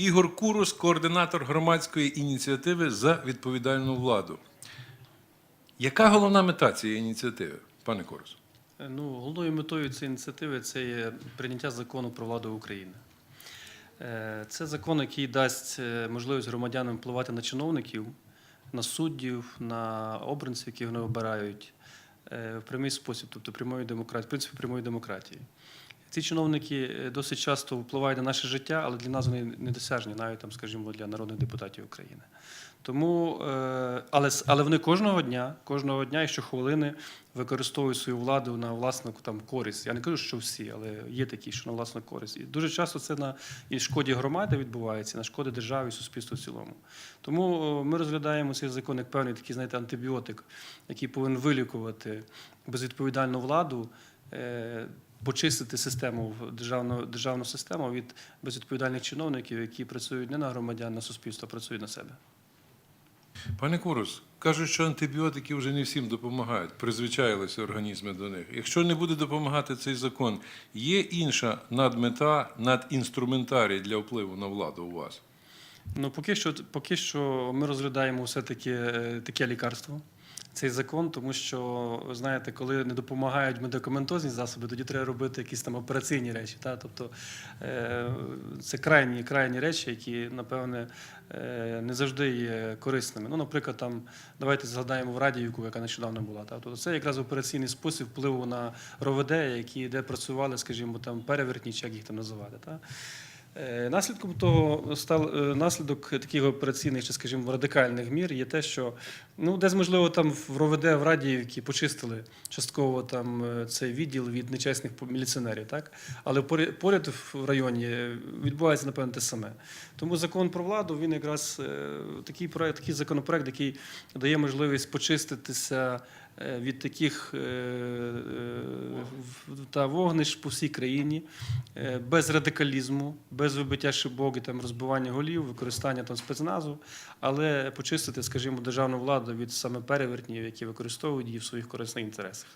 Ігор Курус, координатор громадської ініціативи за відповідальну владу. Яка головна мета цієї ініціативи, пане Курус? Е, Ну, головною метою цієї ініціативи це є прийняття закону про владу України. Е, Це закон, який дасть е, можливість громадянам впливати на чиновників, на суддів, на обранців, які вони обирають в прямий спосіб, тобто прямої демократії, в принципі прямої демократії. Ці чиновники е, досить часто впливають на наше життя, але для нас вони недосяжні, навіть там, скажімо, для народних депутатів України. Тому, е, але, але вони кожного дня, кожного дня і щохвилини використовують свою владу на власну там користь. Я не кажу, що всі, але є такі, що на власну користь. І дуже часто це на і шкоді громади відбувається, на шкоди держави і суспільству в цілому. Тому ми розглядаємо цей закон як певний такий, знаєте, антибіотик, який повинен вилікувати безвідповідальну владу. Е, Почистити систему державну державну систему від безвідповідальних чиновників, які працюють не на громадян, на суспільство, а працюють на себе. Пане Курус, кажуть, що антибіотики вже не всім допомагають, призвичаїлися організми до них. Якщо не буде допомагати цей закон, є інша надмета, надінструментарій для впливу на владу у вас? Ну, поки що, поки що ми розглядаємо все-таки е, таке лікарство, цей закон, тому що, знаєте, коли не допомагають медикаментозні засоби, тоді треба робити якісь там операційні речі. Та? Тобто е, це крайні, крайні речі, які, напевне, е, не завжди є корисними. Ну, наприклад, там, давайте згадаємо в радіївку, яка нещодавно була. Та? Тобто це якраз операційний спосіб впливу на РОВД, які де працювали, скажімо, там перевертні, чи як їх там називати. Та? Е, Наслідком того став е, наслідок таких операційних чи, скажімо, радикальних мір є те, що ну, десь можливо там в РОВД в Радіївці почистили частково там е, цей відділ від нечесних міліціонерів, так але поряд, в районі відбувається напевно те саме. Тому закон про владу він якраз такий проект, такий законопроект, який дає можливість почиститися від таких е, е, та вогнищ по всій країні, е, без радикалізму, без вибиття шибок і там розбивання голів, використання там спецназу, але почистити, скажімо, державну владу від саме перевертнів, які використовують її в своїх корисних інтересах.